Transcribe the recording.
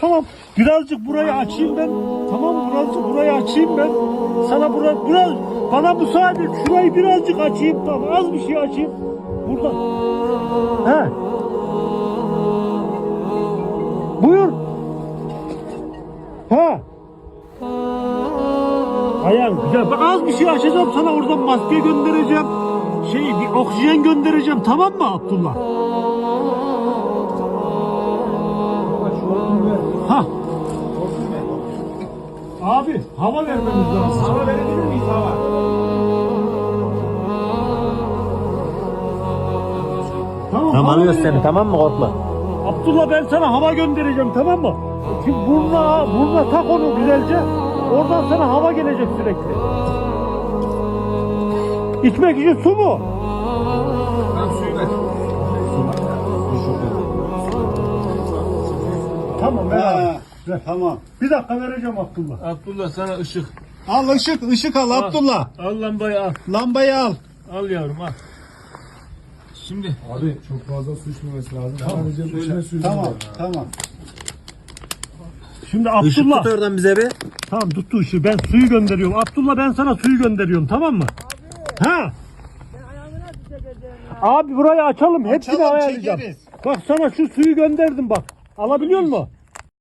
Tamam. Birazcık burayı açayım ben. Tamam birazcık burayı açayım ben. Sana bura, biraz bana müsaade et. Şurayı birazcık açayım. Tamam az bir şey açayım. Burada. He. Buyur. Ha. Ayağım güzel. Bak az bir şey açacağım sana oradan maske göndereceğim. Şey bir oksijen göndereceğim tamam mı Abdullah? Ha. Abi hava vermemiz lazım. Hava verebilir miyiz hava? Tamam, Tamam hava verelim. seni tamam mı korkma. Abdullah ben sana hava göndereceğim tamam mı? Şimdi burnuna, burnuna tak onu güzelce. Oradan sana hava gelecek sürekli. İçmek için su mu? Tamam ver abi. Ha, Ver. tamam. Bir dakika vereceğim Abdullah. Abdullah sana ışık. Al ışık, ışık al Abdullah. Al lambayı al. Lambayı al. Al yavrum al. Şimdi Abi çok fazla su içmemesi lazım. Sadece içine su Tamam, tamam. Şimdi Işık Abdullah. tut oradan bize bir. Tamam tuttu ışığı. Ben suyu gönderiyorum. Abdullah ben sana suyu gönderiyorum tamam mı? Ha? Abi burayı açalım. Hepsini Açalım, ayarlayacağım. çekeriz. Bak sana şu suyu gönderdim bak. Alabiliyor musun?